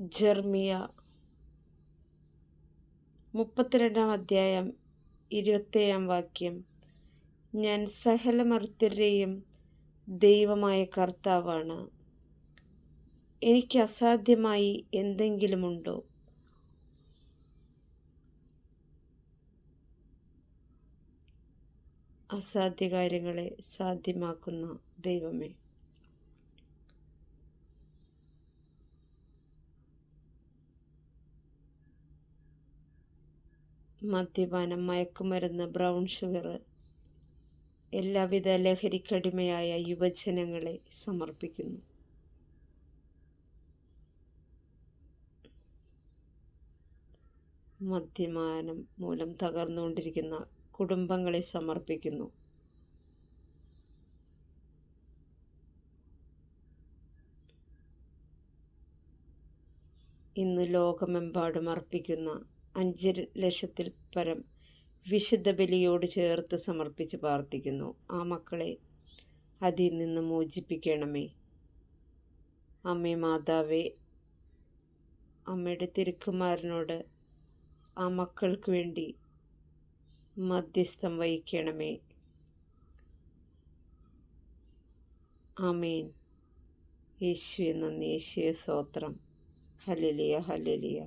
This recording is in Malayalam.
ജെർമിയ. മുപ്പത്തിരണ്ടാം അധ്യായം ഇരുപത്തേഴാം വാക്യം. ഞാൻ സകല മർത്തരുടെയും ദൈവമായ കർത്താവാണ്. എനിക്ക് അസാധ്യമായി എന്തെങ്കിലുമുണ്ടോ? അസാധ്യ കാര്യങ്ങളെ സാധ്യമാക്കുന്ന ദൈവമേ. മദ്യപാനം മയക്കുമരുന്ന് ബ്രൗൺ ഷുഗർ എല്ലാവിധ ലഹരിക്കടിമയായ യുവജനങ്ങളെ സമർപ്പിക്കുന്നു. മദ്യപാനം മൂലം തകർന്നുകൊണ്ടിരിക്കുന്ന കുടുംബങ്ങളെ സമർപ്പിക്കുന്നു. ഇന്ന് ലോകമെമ്പാടും അർപ്പിക്കുന്ന അഞ്ച് ലക്ഷത്തിൽ പരം വിശുദ്ധ ബലിയോട് ചേർത്ത് സമർപ്പിച്ച് പ്രാർത്ഥിക്കുന്നു. ആ മക്കളെ അതിൽ നിന്ന് മോചിപ്പിക്കണമേ. അമ്മേ മാതാവേ അമ്മയുടെ തിരുക്കുമാരനോട് ആ മക്കൾക്ക് വേണ്ടി മധ്യസ്ഥം വഹിക്കണമേ. ആമേൻ. യേശുവെ നന്ദി. യേശുവെ സ്തോത്രം. ഹലലിയ ഹലലിയ